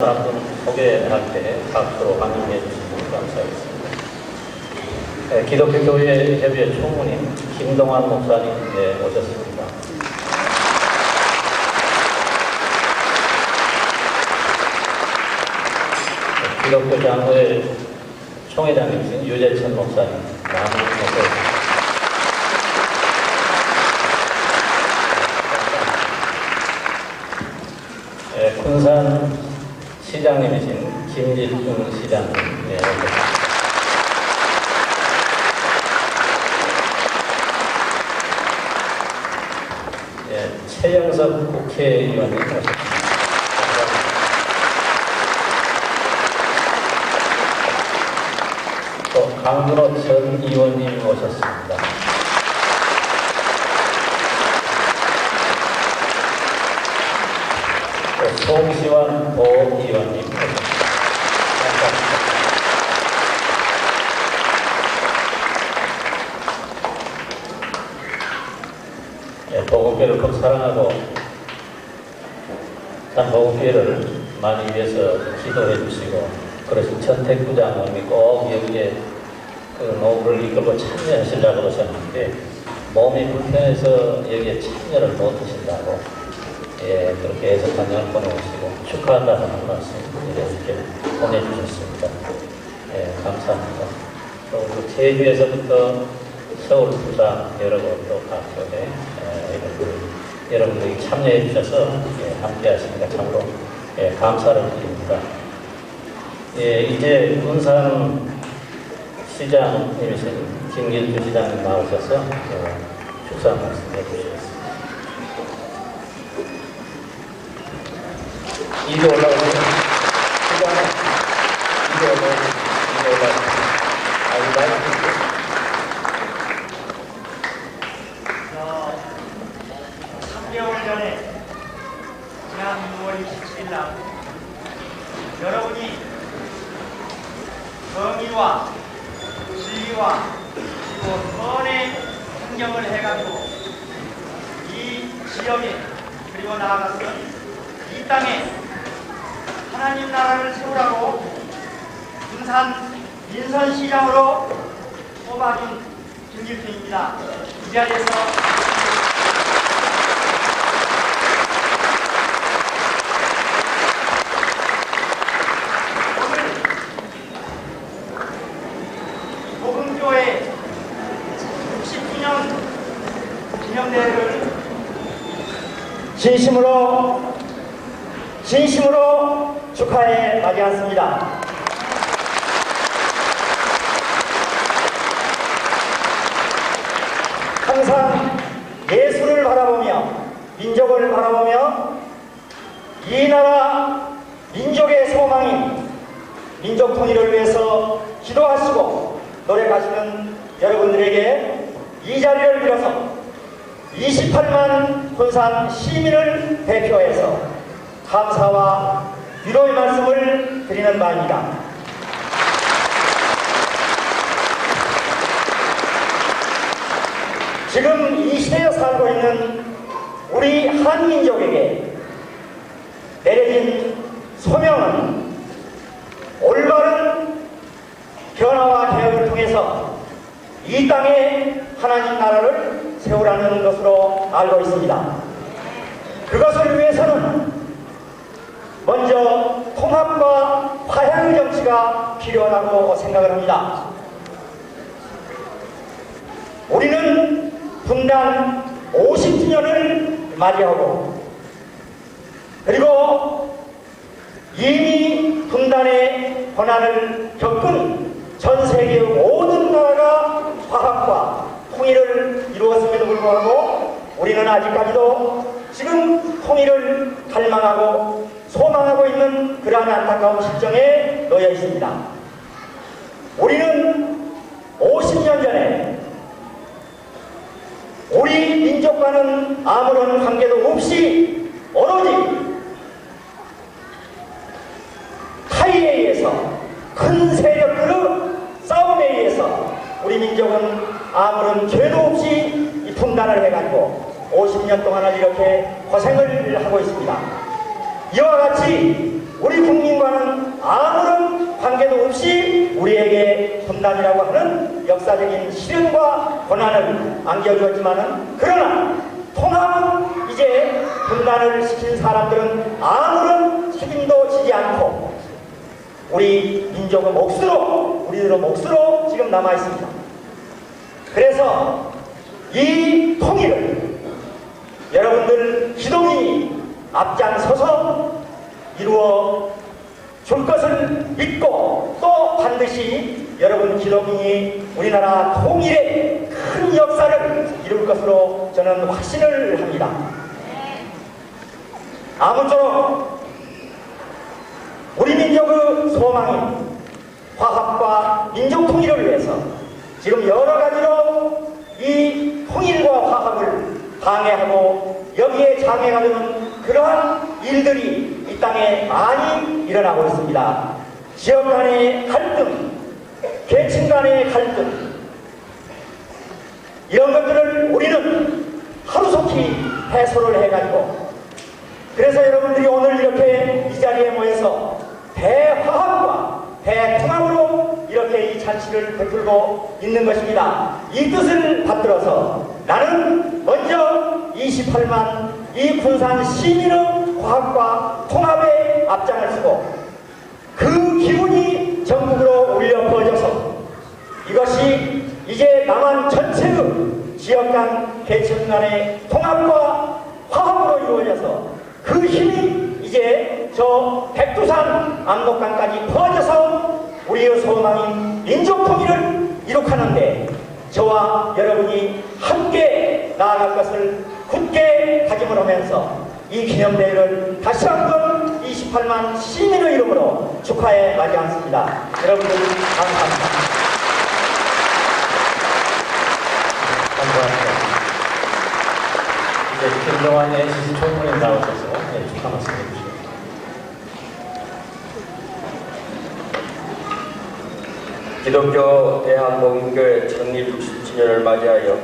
한분 소개할 때 박수로 환영해 주시면 감사하겠습니다. 네, 기독교 교회 협의회 총무님 김동환 목사님 네, 오셨습니다. 네, 기독교 장로회 총회장이신 유재천 목사님 많은 모습 예, 군산 시장님이신 김일중 시장님. 네, 예, 최영석 국회의원님 오셨습니다. 또 강준호 전 의원님 오셨습니다. 도의원님 오셨습니다. 예, 보건교회를 꼭 사랑하고 참 보건교회를 많이 위해서 기도해 주시고 그러신 전택부 장모님이 꼭 여기에 그 노브를 이끌고 참여하시려고 그러셨는데 몸이 불편해서 여기에 참여를 못 하신다고 예, 그렇게 애석한 연 보내오시고 축하한다는 말씀 이렇게 보내주셨습니다. 예, 감사합니다. 또 그 제주에서부터 서울, 부산 여러 곳또 각교회 예, 여러분들이 참여해 주셔서 예, 함께 하시니까 참으로 예, 감사를 드립니다. 예, 이제 군산 시장님이신 김길주 시장님 나오셔서 어, 축사 말씀해 주시겠습니다. 이리 올라오세요. 시장님, 이리 올라오세요. 이리 올라오세요. 아, 이 마이크 어, 3개월 전에 지난 6월 27일 날 여러분이 정의와 진리와 그리고 선의 행정을 해가지고 이 지역에 그리고 나아가서 이 땅에 하나님 나라를 세우라고 군산 민선시장으로 뽑아준 김길수입니다. 이 자리에서 복음교회 60주년 기념대회를 진심으로 진심으로 축하해 맞이했습니다. 항상 예수를 바라보며 민족을 바라보며 이 나라 민족의 소망인 민족 통일을 위해서 기도하시고 노력하시는 여러분들에게 이 자리를 빌어서 28만 군산 시민을 대표해서 감사와 위로의 말씀을 드리는 바입니다. 지금 이 시대에 살고 있는 우리 한민족에게 내려진 소명은 올바른 변화와 개혁을 통해서 이 땅에 하나님 나라를 세우라는 것으로 알고 있습니다. 그것을 위해서는 먼저 통합과 화해의 정치가 필요하다고 생각을 합니다. 우리는 분단 50주년을 맞이하고 그리고 이미 분단의 고난을 겪은 전 세계 모든 나라가 화합과 통일을 이루었음에도 불구하고 우리는 아직까지도 지금 통일을 갈망하고 소망하고 있는 그러한 안타까운 실정에 놓여 있습니다. 우리는 50년 전에 우리 민족과는 아무런 관계도 없이 오로지 타이에 의해서 큰 세력들의 싸움에 의해서 우리 민족은 아무런 죄도 없이 이 분단을 해가지고 50년 동안을 이렇게 고생을 하고 있습니다. 이와 같이 우리 국민과는 아무런 관계도 없이 우리에게 분단이라고 하는 역사적인 시련과 고난을 안겨주었지만은 그러나 통합은 이제 분단을 시킨 사람들은 아무런 책임도 지지 않고 우리 민족의 몫으로 우리들의 몫으로 지금 남아 있습니다. 그래서 이 통일을 여러분들 기동이 앞장서서 이루어 줄 것을 믿고 또 반드시 여러분 기독인이 우리나라 통일의 큰 역사를 이룰 것으로 저는 확신을 합니다. 아무쪼록 우리 민족의 소망인 화합과 민족 통일을 위해서 지금 여러 가지로 이 통일과 화합을 방해하고 여기에 장애가 되는 그러한 일들이 이 땅에 많이 일어나고 있습니다. 지역 간의 갈등, 계층 간의 갈등, 이런 것들을 우리는 하루속히 해소를 해가지고 그래서 여러분들이 오늘 이렇게 이 자리에 모여서 대화합과 대통합으로 이렇게 이 잔치를 베풀고 있는 것입니다. 이 뜻을 받들어서 나는 먼저 28만 이 군산 시민의 화합과 통합에 앞장을 쓰고 그 기운이 전국으로 울려 퍼져서 이것이 이제 남한 전체의 지역 간 계층 간의 통합과 화합으로 이루어져서 그 힘이 이제 저 백두산 압록강까지 퍼져서 우리의 소망인 민족 통일을 이룩하는데 저와 여러분이 함께 나아갈 것을 굳게 다짐을 하면서 이 기념대회를 다시 한 번 28만 시민의 이름으로 축하해 맞이않습니다. 여러분들 감사합니다. 감사합니다. 이제 김동환 NCC 총무님 나오셔서 네, 축하 말씀 해주시죠. 기독교 대한복음교회成立 67주년을 맞이하여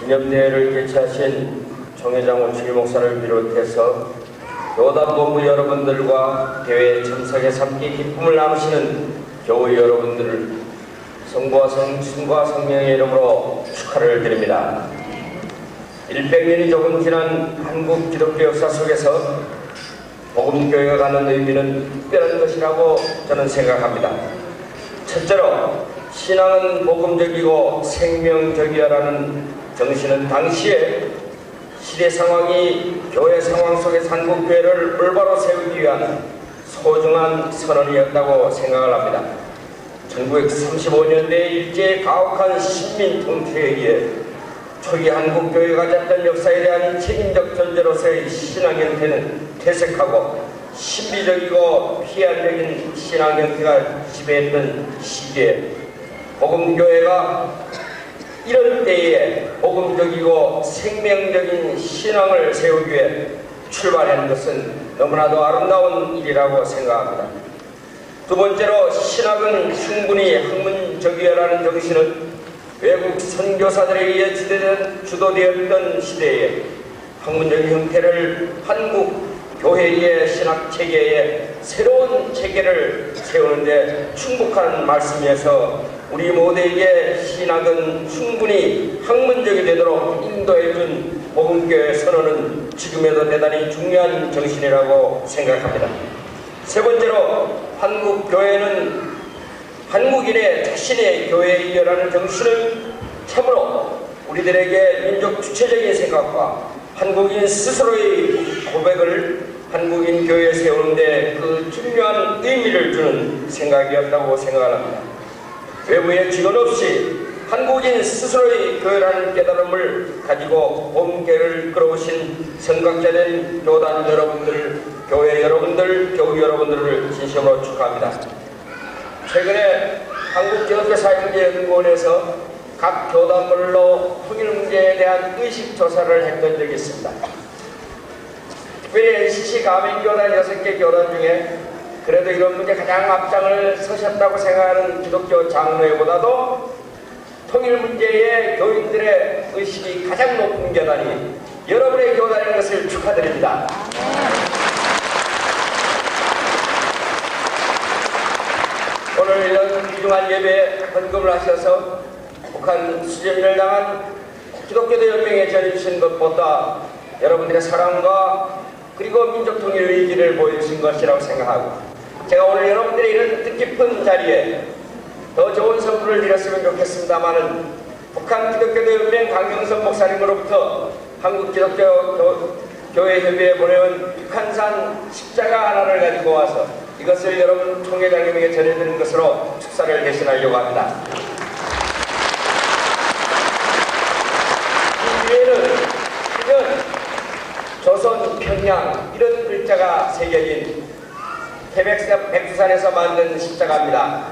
기념대회를 개최하신 정회장 오칠희 목사를 비롯해서 교단 본부 여러분들과 대회에 참석해 함께 기쁨을 나누시는 교우 여러분들을 성부와 성, 신과 성령의 이름으로 축하를 드립니다. 100년이 조금 지난 한국 기독교 역사 속에서 복음교회가 갖는 의미는 특별한 것이라고 저는 생각합니다. 첫째로 신앙은 복음적이고 생명적이야라는 정신은 당시에 시대 상황이 교회 상황 속에서 한국 교회를 올바로 세우기 위한 소중한 선언이었다고 생각을 합니다. 1935년대 일제의 가혹한 식민 통치에 의해 초기 한국 교회가 가졌던 역사에 대한 책임적 존재로서의 신앙 형태는 퇴색하고 신비적이고 피한적인 신앙 형태가 지배했던 시기에 복음교회가 이런 때에 복음적이고 생명적인 신앙을 세우기 위해 출발한 것은 너무나도 아름다운 일이라고 생각합니다. 두 번째로 신학은 충분히 학문적이라는 정신은 외국 선교사들에 의해 주도되었던 시대에 학문적인 형태를 한국 교회의 신학 체계에 새로운 체계를 세우는데 충북한 말씀이어서 우리 모두에게 신학은 충분히 학문적이 되도록 인도해준 복음교회 선언은 지금에도 대단히 중요한 정신이라고 생각합니다. 세 번째로 한국 교회는 한국인의 자신의 교회에 이어라는 정신을 참으로 우리들에게 민족 주체적인 생각과 한국인 스스로의 고백을 한국인 교회에 세우는데 그 중요한 의미를 주는 생각이었다고 생각합니다. 외부의 지원 없이 한국인 스스로의 교회라는 깨달음을 가지고 본교를 끌어오신 선각자된 교단 여러분들, 교회 여러분들, 교우 여러분들을 진심으로 축하합니다. 최근에 한국기독교사역연구원에서 각 교단별로 통일 문제에 대한 의식 조사를 했던 적이 있습니다. 특별히 NCC 가민교단 6개 교단 중에 그래도 이런 문제 가장 앞장을 서셨다고 생각하는 기독교 장로회보다도 통일 문제에 교인들의 의식이 가장 높은 교단이 여러분의 교단인 것을 축하드립니다. 오늘 이런 귀중한 예배에 헌금을 하셔서 북한 수재민을 당한 기독교대 연맹에 전해주신 것보다 여러분들의 사랑과 그리고 민족 통일 의지를 보여주신 것이라고 생각하고 제가 오늘 여러분들의 이런 뜻깊은 자리에 더 좋은 선물을 드렸으면 좋겠습니다만은 북한 기독교대 연맹 강경선 목사님으로부터 한국 기독교 교회 협의회 보내온 북한산 십자가 하나를 가지고 와서 이것을 여러분 총회장님에게 전해드리는 것으로 축사를 대신하려고 합니다. 이 위에는 이런 조선 평양 이런 글자가 새겨진 태백산 백두산에서 만든 십자가입니다.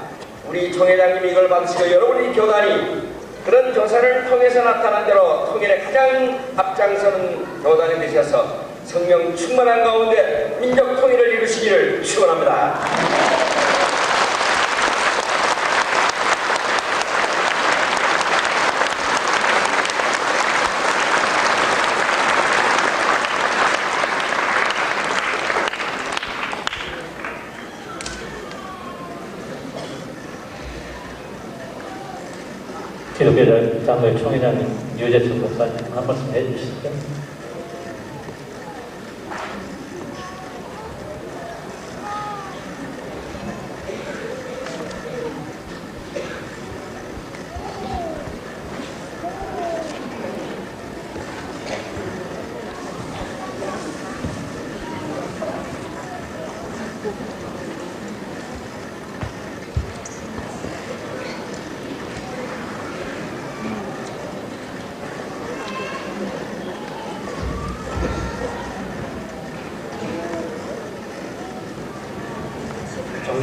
우리 총회장님이 이걸 받으시고 여러분이 교단이 그런 조사를 통해서 나타난 대로 통일에 가장 앞장서는 교단이 되셔서 성령 충만한 가운데 민족 통일을 이루시기를 축원합니다. 기독교 장로회 총회장님 유재석 목사님 한 말씀 해주시죠.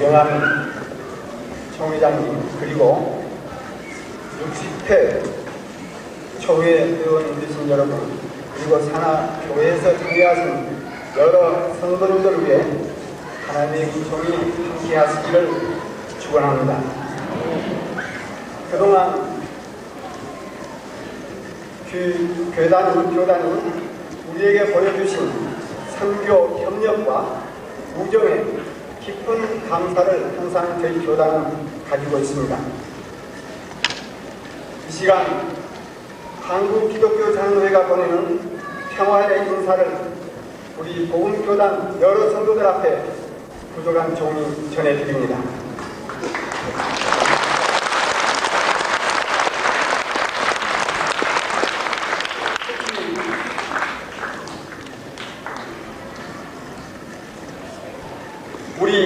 존경하는 총회장님 그리고 60회 총회 의원 되신 여러분 그리고 산하 교회에서 참여하신 여러 성도님들 위해 하나님의 기총이 함께 하시기를 축원합니다. 그동안 그 교단이 교단이 우리에게 보여주신 선교 협력과 우정에 깊은 감사를 항상 저희 교단은 가지고 있습니다. 이 시간 한국 기독교 장로회가 보내는 평화의 인사를 우리 복음교단 여러 성도들 앞에 부족한 종이 전해드립니다.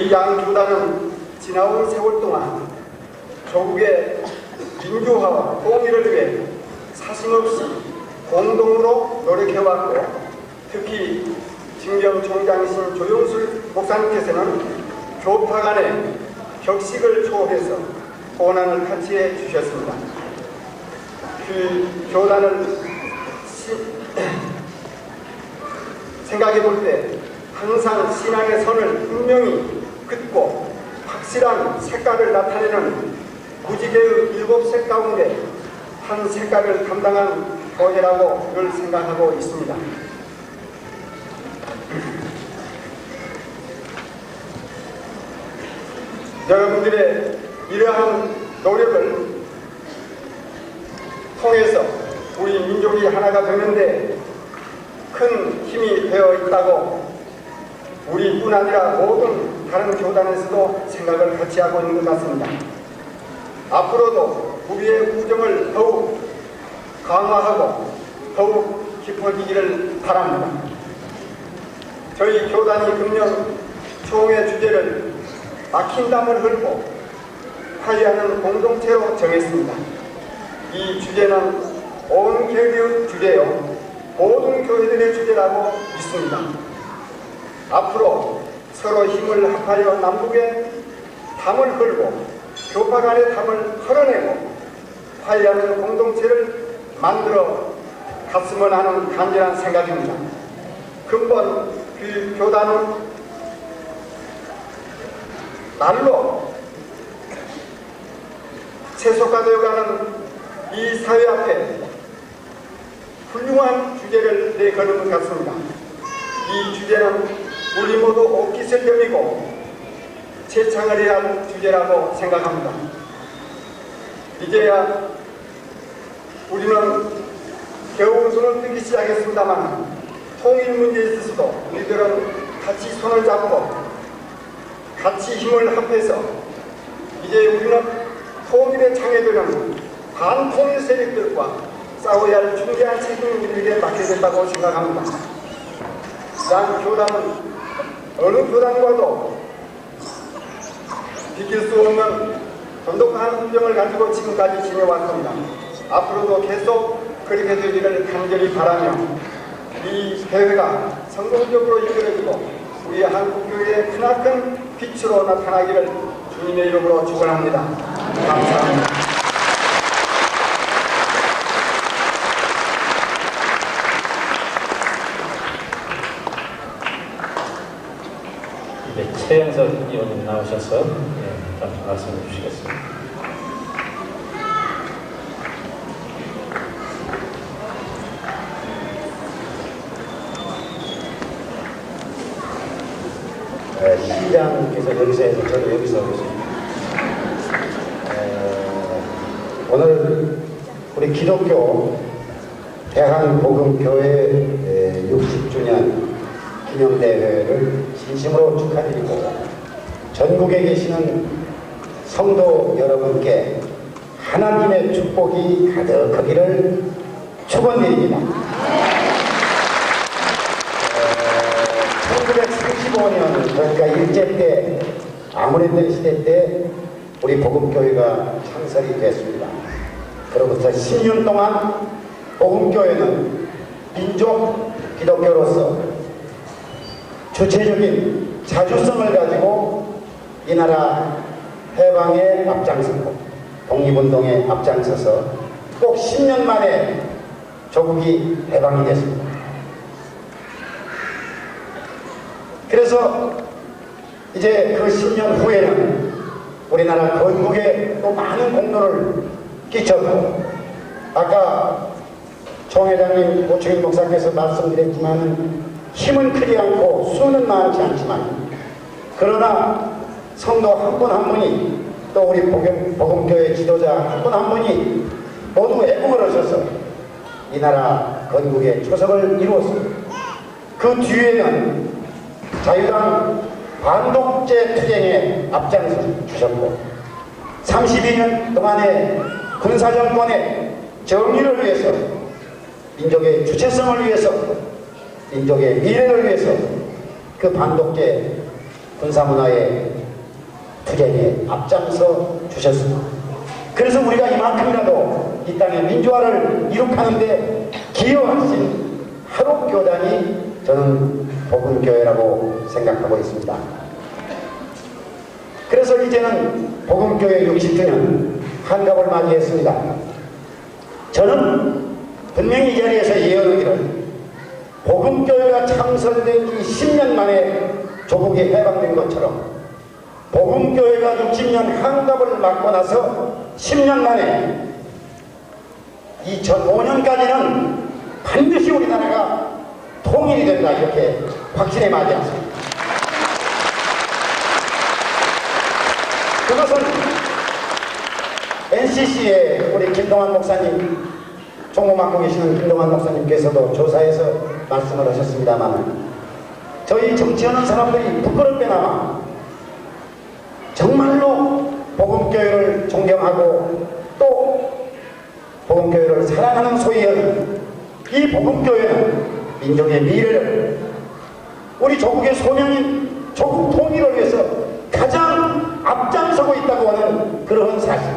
우리 양 교단은 지나온 세월 동안 조국의 민주화와 통일을 위해 사심없이 공동으로 노력해왔고 특히 진경 총장이신 조용술 목사님께서는 교파 간의 격식을 초월해서 고난을 같이해 주셨습니다. 그 교단을 시- 생각해 볼 때 항상 신앙의 선을 분명히 긋고 확실한 색깔을 나타내는 무지개의 일곱 색 가운데 한 색깔을 담당한 교회라고 늘 생각하고 있습니다. 여러분들의 이러한 노력을 통해서 우리 민족이 하나가 되는데 큰 힘이 되어 있다고 우리뿐 아니라 모든 다른 교단에서도 생각을 같이 하고 있는 것 같습니다. 앞으로도 우리의 우정을 더욱 강화하고 더욱 깊어지기를 바랍니다. 저희 교단이 금년 총회 주제를 막힌 담을 흘고 관리하는 공동체로 정했습니다. 이 주제는 온 교회의 주제요. 모든 교회들의 주제라고 믿습니다. 앞으로 서로 힘을 합하여 남북의 담을 걸고 교파 간의 담을 털어내고 화해하는 공동체를 만들어 갔으면 하는 간절한 생각입니다. 근본 그 교단은 날로 세속화되어가는 이 사회 앞에 훌륭한 주제를 내거는 것 같습니다. 이 주제는 우리 모두 옷깃을 여미고 재창을 할 주제라고 생각합니다. 이제야 우리는 겨우 손을 뜨기 시작했습니다만 통일 문제에 있어서도 우리들은 같이 손을 잡고 같이 힘을 합해서 이제 우리는 통일의 창에 드는 반통일 세력들과 싸워야 할 중대한 책임을 우리에게 맡게 된다고 생각합니다. 난 교단은 어느 교단과도 비킬 수 없는 돈독한 운명을 가지고 지금까지 지내왔습니다. 앞으로도 계속 그렇게 되기를 간절히 바라며 이 대회가 성공적으로 이끌어지고 우리 한국교회의 크나큰 빛으로 나타나기를 주님의 이름으로 축원합니다. 감사합니다. 이제 최영석 의원님 나오셔서 예, 잠시 말씀해 주시겠습니다. 에, 시장께서 여기서 해서 저도 여기서 하고 있습니다. 에, 오늘 우리 기독교 대한복음교회 60주년 기념대회를 진심으로 축하드리고 전국에 계시는 성도 여러분께 하나님의 축복이 가득하기를 축원드립니다. 1935년 그러니까 일제 때 아무랬던 시대 때 우리 복음교회가 창설이 됐습니다. 그로부터 10년 동안 복음교회는 민족 기독교로서 주체적인 자주성을 가지고 이 나라 해방에 앞장섰고 독립운동에 앞장서서 꼭 10년 만에 조국이 해방이 됐습니다. 그래서 이제 그 10년 후에는 우리나라 건국에 또 많은 공로를 끼쳤고 아까 정 회장님, 오충인 목사께서 말씀드렸지만 힘은 크지 않고 수는 많지 않지만 그러나 성도 한분한 분이 또 우리 복음, 복음교회 지도자 한분한 분이 모두 애국을 하셔서 이 나라 건국의 초석을 이루었습니다. 그 뒤에는 자유당 반독재 투쟁에 앞장서 주셨고 32년 동안의 군사정권의 정의를 위해서 민족의 주체성을 위해서 민족의 미래를 위해서 그 반독재 군사문화의 투쟁에 앞장서 주셨습니다. 그래서 우리가 이만큼이라도 이 땅의 민주화를 이룩하는데 기여하신 하록교단이 저는 복음교회라고 생각하고 있습니다. 그래서 이제는 복음교회 60주년 한갑을 맞이했습니다. 저는 분명히 이 자리에서 예언하기를 복음교회가 창설된 지 10년 만에 조국이 해방된 것처럼 복음교회가 60년 한갑을 맞고 나서 10년 만에 2005년까지는 반드시 우리나라가 통일이 된다 이렇게 확신에 맞지 않습니다. 그것은 NCC의 우리 김동환 목사님 종고 맡고 계시는 김동환 목사님께서도 조사에서 말씀을 하셨습니다만 저희 정치하는 사람들이 부끄럽게나마 정말로 복음교회를 존경하고 또 복음교회를 사랑하는 소위원 이 복음교회는 민족의 미래를 우리 조국의 소명인 조국 통일을 위해서 가장 앞장서고 있다고 하는 그러한 사실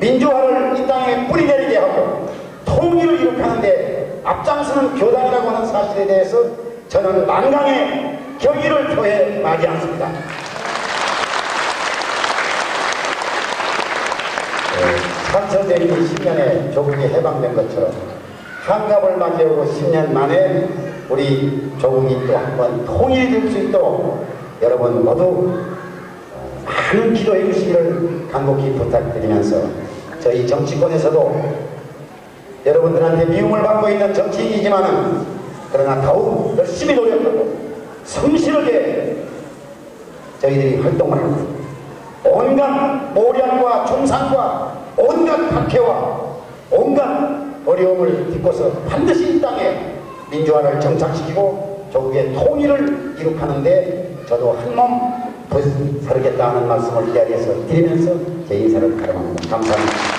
민주화를 이 땅에 뿌리내리게 하고 통일을 이룩하는데 앞장서는 교단이라고 하는 사실에 대해서 저는 만강의 경의를 표해 마지 않습니다. 산천대리 10년에 조국이 해방된 것처럼 한갑을 맞이하고 10년 만에 우리 조국이 또 한 번 통일이 될수 있도록 여러분 모두 많은 기도해 주시기를 간곡히 부탁드리면서 저희 정치권에서도 여러분들한테 미움을 받고 있는 정치인이지만은 그러나 더욱 열심히 노력하고 성실하게 저희들이 활동을 하고 온갖 모략과 중상과 온갖 박해와 온갖 어려움을 딛고서 반드시 이 땅에 민주화를 정착시키고 조국의 통일을 이룩하는데 저도 한몸 서르겠다 하는 말씀을 이 자리에서 드리면서 제 인사를 가름합니다. 감사합니다.